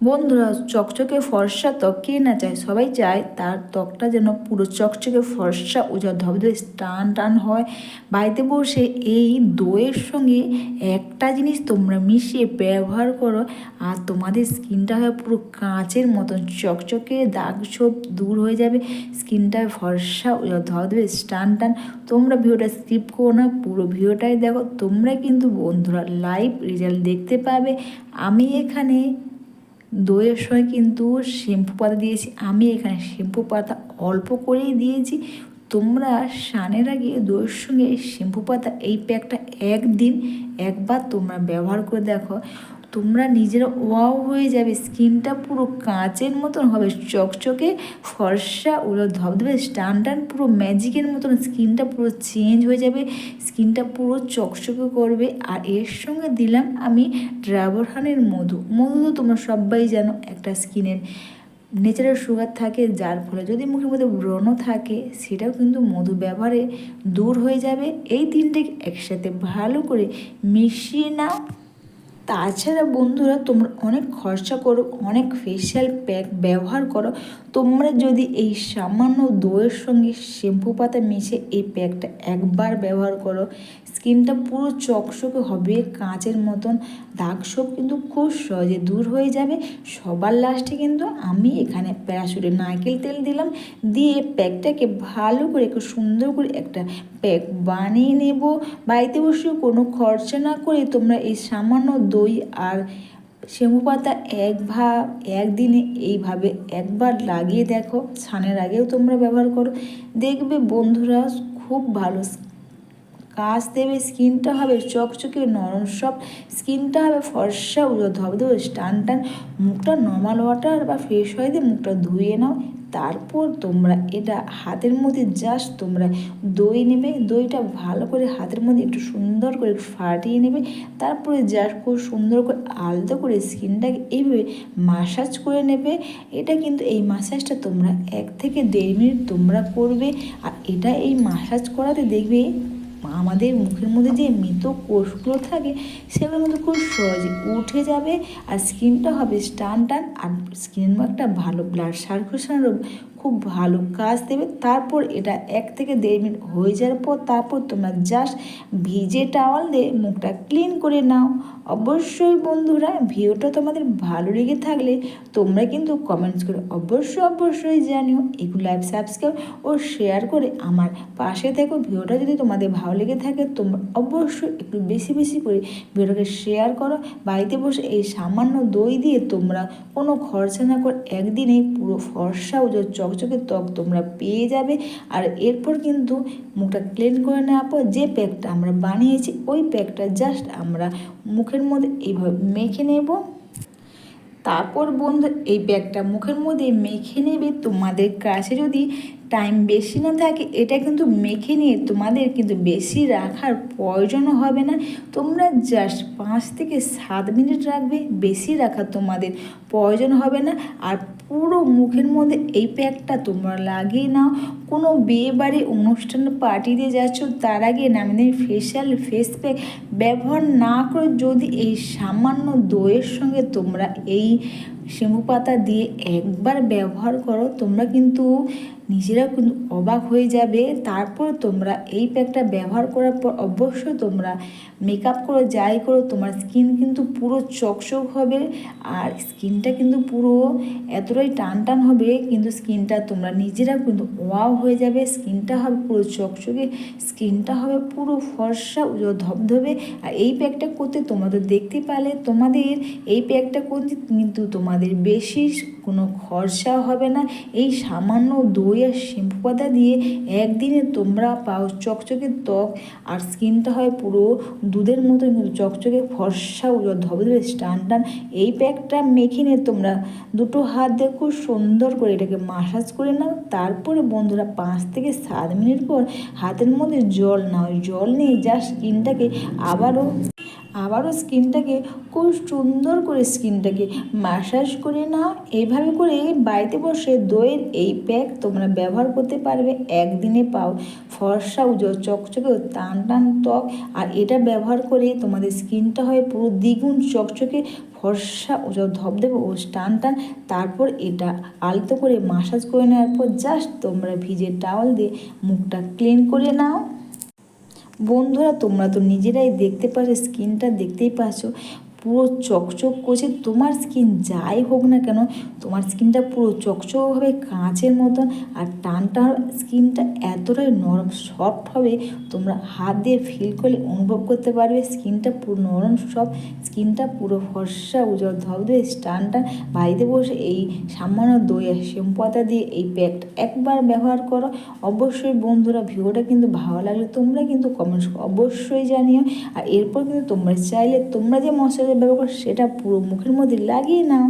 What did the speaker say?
বন্ধুরা, চকচকে ফর্সা ত্বক কে না চায়? সবাই চায় তার ত্বকটা যেন পুরো চকচকে ফর্সা, উজাড় ধবধবে টান টান হয়। বাড়িতে বসে এই দইয়ের সঙ্গে একটা জিনিস তোমরা মিশিয়ে ব্যবহার করো আর তোমাদের স্কিনটা হয় পুরো কাঁচের মতন। চকচকে দাগ ছোপ দূর হয়ে যাবে, স্কিনটা ফর্সা, উজাড় ধবধবে টান টান। তোমরা ভিডিওটা স্কিপ করো না, পুরো ভিডিওটাই দেখো। তোমরা কিন্তু বন্ধুরা লাইভ রেজাল্ট দেখতে পাবে। আমি এখানে দইয়ের সময় কিন্তু শ্যাম্পু পাতা দিয়েছি। আমি এখানে শ্যাম্পু পাতা অল্প করেই দিয়েছি। তোমরা স্নানের আগে দইয়ের সঙ্গে শ্যাম্পু পাতা এই প্যাকটা একদিন একবার তোমরা ব্যবহার করে দেখো। তোমরা নিজেরা ওয়াও হয়ে যাবে, স্কিনটা পুরো কাঁচের মতন হবে, চকচকে ফর্সা ওগুলো ধবধবে টান টান পুরো ম্যাজিকের মতন স্কিনটা পুরো চেঞ্জ হয়ে যাবে, স্কিনটা পুরো চকচকে করবে। আর এর সঙ্গে দিলাম আমি ড্রাবরহানের মধু। মধু তো তোমরা সবাই জানো, একটা স্কিনের নেচারাল সুগার থাকে, যার ফলে যদি মুখের মধ্যে ব্রণ থাকে, সেটাও কিন্তু মধু ব্যবহারে দূর হয়ে যাবে। এই তিনটে একসাথে ভালো করে মিশিয়ে নাও। তাছাড়া বন্ধুরা, তোমরা অনেক খরচা করো, অনেক ফেশিয়াল প্যাক ব্যবহার করো। তোমরা যদি এই সামান্য দইয়ের সঙ্গে শ্যাম্পু পাতা মিশে এই প্যাকটা একবার ব্যবহার করো, স্কিনটা পুরো চকচকে হবে, কাঁচের মতন, দাগ সব কিন্তু খুব সহজে দূর হয়ে যাবে। সবার লাস্টে কিন্তু আমি এখানে প্যারাশুটের নারকেল তেল দিলাম, দিয়ে প্যাকটাকে ভালো করে একটু সুন্দর করে একটা প্যাক বানিয়ে নেব। বাড়িতে বসে কোনো খরচা না করে তোমরা এই সামান্য দই আর সেমু পাতা এক ভা, একদিনে এইভাবে একবার লাগিয়ে দেখো। ছানের আগেও তোমরা ব্যবহার করো। দেখবে বন্ধুরা খুব ভালো কাজ দেবে, স্কিনটা হবে চকচকে নরম, সব স্কিনটা হবে ফর্সা উজো ধবধবে টান টান, মুখটা নর্মাল ওয়াটার বা ফ্রেশ হয়ে দিয়ে মুখটা ধুয়ে নাও, তারপর তোমরা এটা হাতের মধ্যে জাস্ট তোমরা দই নেবে, দইটা ভালো করে হাতের মধ্যে একটু সুন্দর করে ফাটিয়ে নেবে, তারপরে জাস্ট খুব সুন্দর করে আলতো করে স্কিনটাকে এইভাবে মাসাজ করে নেবে, এটা কিন্তু এই মাসাজটা তোমরা এক থেকে দেড় মিনিট তোমরা করবে, আর এটা এই মাসাজ করাতে দেখবে আমাদের মুখের মধ্যে যে মৃত কোষগুলো থাকে, সেগুলোর মধ্যে খুব সহজে উঠে যাবে আর স্কিনটা হবে টান টান আর স্কিনের একটা ভালো ব্লাড সার্কুলেশন খুব ভালো কাজ দেবে। তারপর এটা এক থেকে দেড় মিনিট হয়ে যাওয়ার পর তারপর তোমরা জাস্ট ভিজে টাওয়াল দিয়ে মুখটা ক্লিন করে নাও। অবশ্যই বন্ধুরা ভিডিওটা তোমাদের ভালো লেগে থাকলে তোমরা কিন্তু কমেন্টস করে অবশ্যই অবশ্যই জানিও। এগুলো লাইভ সাবস্ক্রাইব ও শেয়ার করে আমার পাশে থেকো। ভিডিওটা যদি তোমাদের ভালো লেগে থাকে তোমরা অবশ্যই একটু বেশি বেশি করে ভিডিওটাকে শেয়ার করো। বাড়িতে বসে এই সামান্য দই দিয়ে তোমরা কোনো খরচা না করে একদিনেই পুরো ফর্সা ও চকচকে ত্বক তোমরা পেয়ে যাবে। আর এরপর কিন্তু মুখটা ক্লিন করে নেওয়ার পর যে প্যাকটা আমরা বানিয়েছি, ওই প্যাকটা জাস্ট আমরা মুখের মধ্যে এইভাবে মেখে নেব। তারপর বন্ধু, এই ব্যাগটা মুখের মধ্যে মেখে নেবে। তোমাদের কাছে যদি টাইম বেশি না থাকে, এটা কিন্তু মেখে নিয়ে তোমাদের কিন্তু বেশি রাখার প্রয়োজনও হবে না। তোমরা জাস্ট পাঁচ থেকে সাত মিনিট রাখবে, বেশি রাখার তোমাদের প্রয়োজন হবে না। আর পুরো মুখের মধ্যে এই প্যাকটা তোমরা লাগিয়ে নাও। কোনো বিয়ে বাড়ি অনুষ্ঠান পার্টিতে যাচ্ছ, তার আগে নামিয়ে ফেশিয়াল ফেস প্যাক ব্যবহার না করে যদি এই সামান্য দইয়ের সঙ্গে তোমরা এই শ্যাম্পু পাতা দিয়ে একবার ব্যবহার করো, তোমরা কিন্তু নিজেরা কিন্তু অবাক হয়ে যাবে। তারপর তোমরা এই প্যাকটা ব্যবহার করার পর অবশ্যই তোমরা মেকআপ করো, যাই করো, তোমার স্কিন কিন্তু পুরো চকচক হবে আর স্কিনটা কিন্তু পুরো এতটাই টান টান হবে, কিন্তু স্কিনটা তোমরা নিজেরা কিন্তু ওয়াও হয়ে যাবে। স্কিনটা হবে পুরো চকচকে স্কিনটা হবে পুরো ফর্সা ধবধবে। আর এই প্যাকটা করতে তোমাদের দেখতে পালে তোমাদের, এই প্যাকটা করতে কিন্তু তোমাদের বেশি কোনো খরচা হবে না। এই সামান্য দই আর শ্যাম্পু পাতা দিয়ে একদিনে তোমরা পাও চকচকে ত্বক আর স্কিনটা হয় পুরো দুধের মতো কিন্তু চকচকে ফর্সা ধবধবে টান টান। এই প্যাকটা মেখে নিয়ে তোমরা দুটো হাত দিয়ে খুব সুন্দর করে এটাকে মাসাজ করে নাও। তারপরে বন্ধুরা পাঁচ থেকে সাত মিনিট পর হাতের মধ্যে জল নাও। জল নিয়ে যা স্কিনটাকে আবারও আবারও স্কিনটাকে খুব সুন্দর করে স্কিনটাকে মাসাজ করে নাও। এইভাবে করে বাড়িতে বসে দইয়ের এই প্যাক তোমরা ব্যবহার করতে পারবে। একদিনে পাও ফর্সা উজ্জ্বল চকচকে টান টান ত্বক। আর এটা ব্যবহার করে তোমাদের স্কিনটা হয় পুরো দ্বিগুণ চকচকে, ফর্সা উজ্জ্বল ধবধবে ও টান টান। তারপর এটা আলতো করে মাসাজ করে নেওয়ার পর জাস্ট তোমরা ভিজে টাওয়াল দিয়ে মুখটা ক্লিন করে নাও। বন্ধুরা তোমরা তো নিজেরাই দেখতে পারো স্ক্রিনটা দেখতেই পাচ্ছ পুরো চকচক করছে, তোমার স্কিন যাই হোক না কেন, তোমার স্কিনটা পুরো চকচক হবে কাঁচের মতন আর টান টান স্কিনটা এতটাই নরম সফট হবে, তোমরা হাত দিয়ে ফিল করলে অনুভব করতে পারবে স্কিনটা পুরো নরম সব স্কিনটা পুরো ফর্সা উজ্জ্বল ধবধবে টান টান বাড়িতে বসে এই সামান্য দই আর শ্যাম্পু পাতা দিয়ে এই প্যাকটা একবার ব্যবহার করো। অবশ্যই বন্ধুরা ভিডিওটা কিন্তু ভালো লাগলে তোমরা কিন্তু কমেন্টস অবশ্যই জানিও। আর এরপর কিন্তু তোমরা চাইলে তোমরা যে মশলা করো সেটা পুরো মুখের মধ্যে লাগিয়ে নাও।